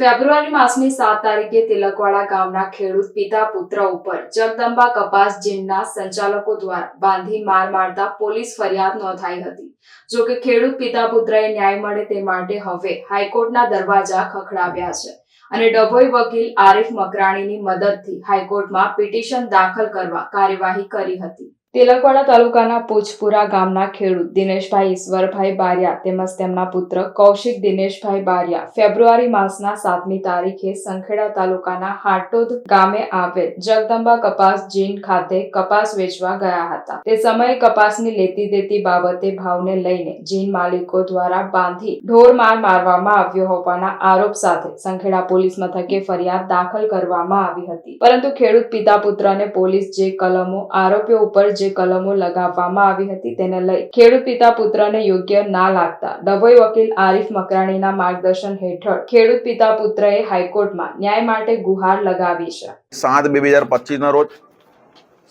ફેબ્રુઆરી માસની સાત તારીખે તિલકવાડા ગામના ખેડૂત પિતા પુત્ર ઉપર જગદંબા કપાસ જીમના સંચાલકો દ્વારા બાંધી માર મારતા પોલીસ ફરિયાદ નોંધાઈ હતી. જો કે ખેડૂત પિતા પુત્રએ ન્યાય મળે તે માટે હવે હાઈકોર્ટના દરવાજા ખખડાવ્યા છે અને ડભોઈ વકીલ આરિફ મકરાણીની મદદથી હાઈકોર્ટમાં પિટિશન દાખલ કરવા કાર્યવાહી કરી હતી. તિલકવાડા તાલુકાના પૂજપુરા ગામના ખેડૂત દિનેશભાઈ ઈશ્વરભાઈ બારિયા તેમજ તેમના પુત્ર કૌશિક દિનેશભાઈ બારિયા ફેબ્રુઆરી માસના સાતમી તારીખે સંખેડા તાલુકાના હાટોદ ગામે આવેલ જગદંબા કપાસ જીન ખાતે કપાસ વેચવા ગયા હતા. તે સમયે કપાસની લેતી દેતી બાબતે ભાવને લઈને જીન માલિકો દ્વારા બાંધી ઢોર માર મારવામાં આવ્યો હોવાના આરોપ સાથે સંખેડા પોલીસ મથકે ફરિયાદ દાખલ કરવામાં આવી હતી. પરંતુ ખેડૂત પિતા પુત્રને પોલીસ જે કલમો, આરોપીઓ ઉપર જે કલમો લગાવવામાં આવી હતી તેને લઈ ખેડૂત પિતા પુત્રને યોગ્ય ના લાગતા ડભોઈ વકીલ આરિફ મકરાણીના માર્ગદર્શન હેઠળ ખેડૂત પિતા પુત્રએ હાઈકોર્ટમાં ન્યાય માટે ગુહાર લગાવી છે. સાત બે હજાર પચીસના રોજ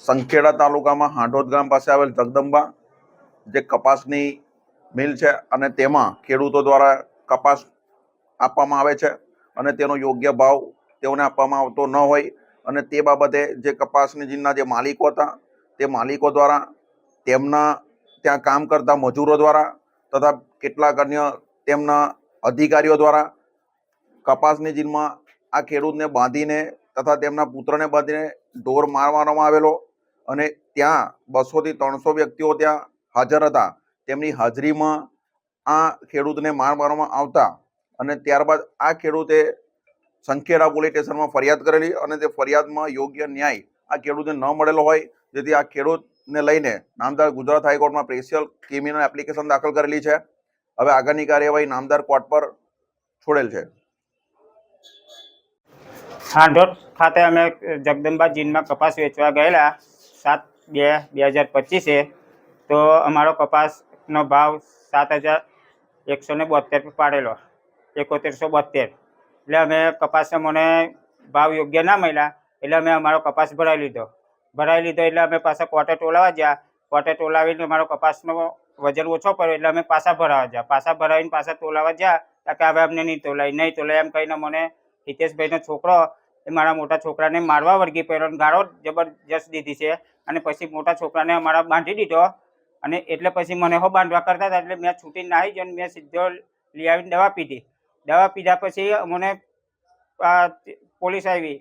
સંખેડા તાલુકામાં હાંડોદ ગામ પાસે આવેલ જગદંબા જે કપાસની મિલ છે અને તેમાં ખેડૂતો દ્વારા કપાસ આપવામાં આવે છે અને તેનો યોગ્ય ભાવ તેઓને આપવામાં આવતો ન હોય અને તે બાબતે જે કપાસની જીનના જે માલિકો હતા તે માલિકો દ્વારા, તેમના ત્યાં કામ કરતા મજૂરો દ્વારા તથા કેટલાક અન્ય તેમના અધિકારીઓ દ્વારા કપાસની જીલમાં આ ખેડૂતને બાંધીને તથા તેમના પુત્રને બાંધીને ઢોર મારવામાં આવેલો અને ત્યાં બસોથી ત્રણસો વ્યક્તિઓ ત્યાં હાજર હતા. તેમની હાજરીમાં આ ખેડૂતને માર મારવામાં આવતા અને ત્યારબાદ આ ખેડૂતે સંખેડા પોલીસ સ્ટેશનમાં ફરિયાદ કરેલી અને તે ફરિયાદમાં યોગ્ય ન્યાય આ ખેડૂતને ન મળેલો હોય જેથી આ ખેડૂતને લઈને નામદાર ગુજરાત હાઈકોર્ટમાં પ્રેશિયલ ક્રિમિનલ એપ્લિકેશન દાખલ કરેલી છે. હવે આગળની કાર્યવાહી નામદાર કોર્ટ પર છોડેલ છે. હાંડોદ ખાતે અમે જગદંબા જીનમાં કપાસ વેચવા ગયેલા સાત બે બે હજાર પચીસે. તો અમારો કપાસનો ભાવ સાત હજાર એકસો ને બોતેર પાડેલો, એકોતેરસો બોતેર એટલે અમે કપાસને મને ભાવ યોગ્ય ના મળ્યા, એટલે અમે અમારો કપાસ ભરાવી લીધો. ભરાઈ લીધો એટલે અમે પાછા કોટે ટોલાવા ગયા. કોટે ટોલાવીને મારો કપાસનો વજન ઓછો પડ્યો એટલે અમે પાછા ભરાવા ગયા. પાછા ભરાવીને પાછા તોલાવા ગયા કે હવે અમને નહીં તોલાય નહીં તોલાય એમ કહીને મને હિતેશભાઈનો છોકરો એ મારા મોટા છોકરાને મારવા વળગી પડ્યો ગાળો જબરજસ્ત દીધી છે. અને પછી મોટા છોકરાને અમારા બાંધી દીધો અને એટલે પછી મને હો બાંધવા કરતા હતા એટલે મેં છૂટીને નાહી ગયો મેં સીધો લઈ આવીને દવા પીધી. દવા પીધા પછી મને પોલીસ આવી.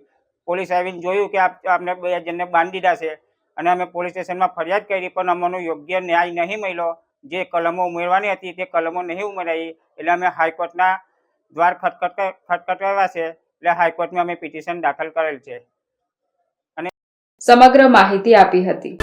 પોલીસ આવીને જોયું કે આપને બે જણને બાંધી દીધા છે. અને અમે પોલીસ સ્ટેશનમાં ફરિયાદ કરી, પણ અમને યોગ્ય ન્યાય નહીં મળ્યો. જે કલમો ઉમેરવાની હતી તે કલમો નહીં ઉમેરાઈ. એટલે અમે હાઈકોર્ટના દ્વાર ખટખટ ખટખટાવ્યા છે. એટલે હાઈકોર્ટમાં અમે પિટિશન દાખલ કરેલ છે. અને સમગ્ર માહિતી આપી હતી.